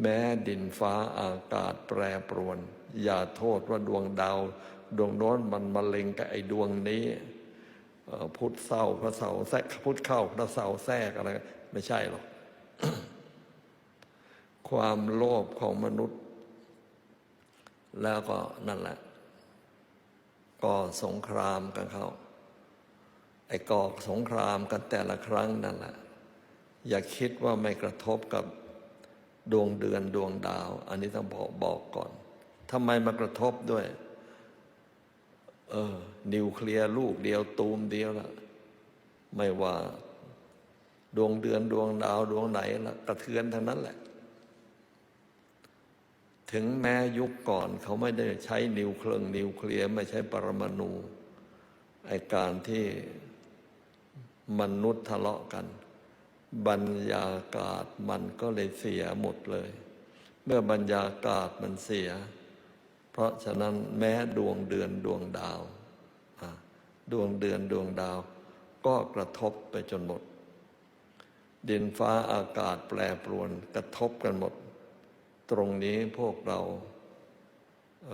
แม้ดินฟ้าอากาศแปรปรวน อย่าโทษว่าดวงดาว ดวงโน้นมันมาเล็งกับไอ้ดวงนี้พุทธเศร้าพระเสาแทรกพุทธเข้าพระเสาแทรกอะไรไม่ใช่หรอกความโลภของมนุษย์ แล้วก็นั่นแหละก็สงครามกันเขาไอ้ก่อสงครามกันแต่ละครั้งนั่นแหละ อย่าคิดว่าไม่กระทบกับ ดวงเดือนดวงดาว อันนี้ต้องบอกบอกก่อนทำไมมากระทบด้วย เออ นิวเคลียร์ลูกเดียวตูมเดียวละไม่ว่า ดวงเดือนดวงดาวดวงไหนละกระเทือนทั้งนั้นแหละ ถึงแม้ยุคก่อนเขาไม่ได้ใช้นิวเครื่องนิวเคลียร์ไม่ใช้ปรมาณูไอการที่มนุษย์ทะเลาะกัน บรรยากาศมันก็เลยเสียหมดเลย เมื่อบรรยากาศมันเสีย เพราะฉะนั้นแม้ดวงเดือนดวงดาว ดวงเดือนดวงดาว ก็กระทบไปจนหมด ดินฟ้าอากาศแปรปรวนกระทบกันหมด ตรงนี้พวกเราเ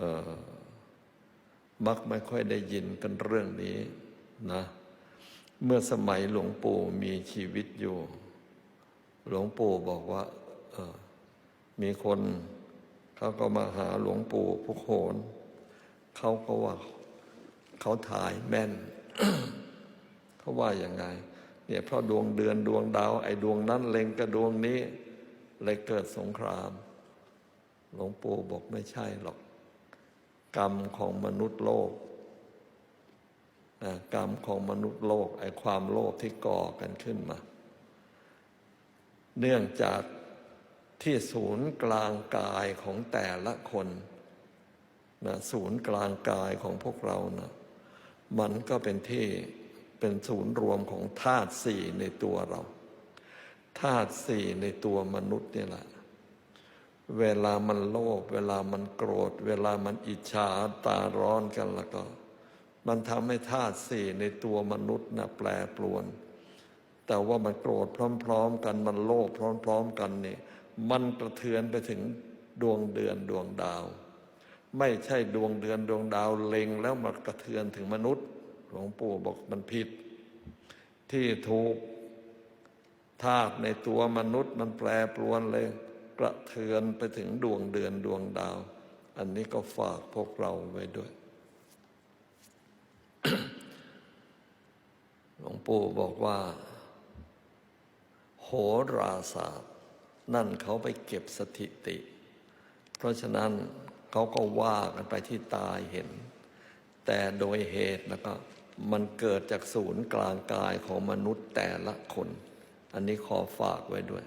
มักไม่ค่อยได้ยินกันเรื่องนี้นะ เมื่อสมัยหลวงปู่มีชีวิตอยู่ หลวงปู่บอกว่า เออ มีคนเขาก็มาหาหลวงปู่พุกโขนเขาก็ว่าเขาถ่ายแม่นเขาว่าอย่างไง เนี่ยเพราะดวงเดือนดวงดาว ไอ้ดวงนั้นเล็งกับดวงนี้เลยเกิดสงคราม หลวงปู่บอกไม่ใช่หรอก กรรมของมนุษย์โลก กรรมของมนุษย์โลกไอ้ความโลภที่ก่อกันขึ้นมา เนื่องจากที่ศูนย์กลางกายของแต่ละคนนะศูนย์กลางกายของพวกเรานะมันก็เป็นที่เป็นศูนย์รวมของธาตุสี่ในตัวเราธาตุสี่ในตัวมนุษย์นี่แหละ เวลามันโลภเวลามันโกรธ เวลามันอิจฉาตาร้อนกันแล้วก็ มันทำให้ธาตุสี่ในตัวมนุษย์นะแปรปรวน แต่ว่ามันโกรธพร้อม ๆ กันมันโลภพร้อม ๆ กันนี่มันกระเทือนไปถึงดวงเดือนดวงดาว ไม่ใช่ดวงเดือนดวงดาวเล็งแล้วมากระเทือนถึงมนุษย์หลวงปู่บอกมันผิด ที่ถูกธาตุในตัวมนุษย์มันแปรปรวนเลย กระเทือนไปถึงดวงเดือนดวงดาว อันนี้ก็ฝากพวกเราไว้ด้วย หลวงปู่บอกว่า โหราศาสตร์ นั่นเขาไปเก็บสถิติ เพราะฉะนั้นเขาก็ว่ากันไปที่ตายเห็น แต่โดยเหตุแล้วก็มันเกิดจากศูนย์กลางกายของมนุษย์แต่ละคน อันนี้ขอฝากไว้ด้วย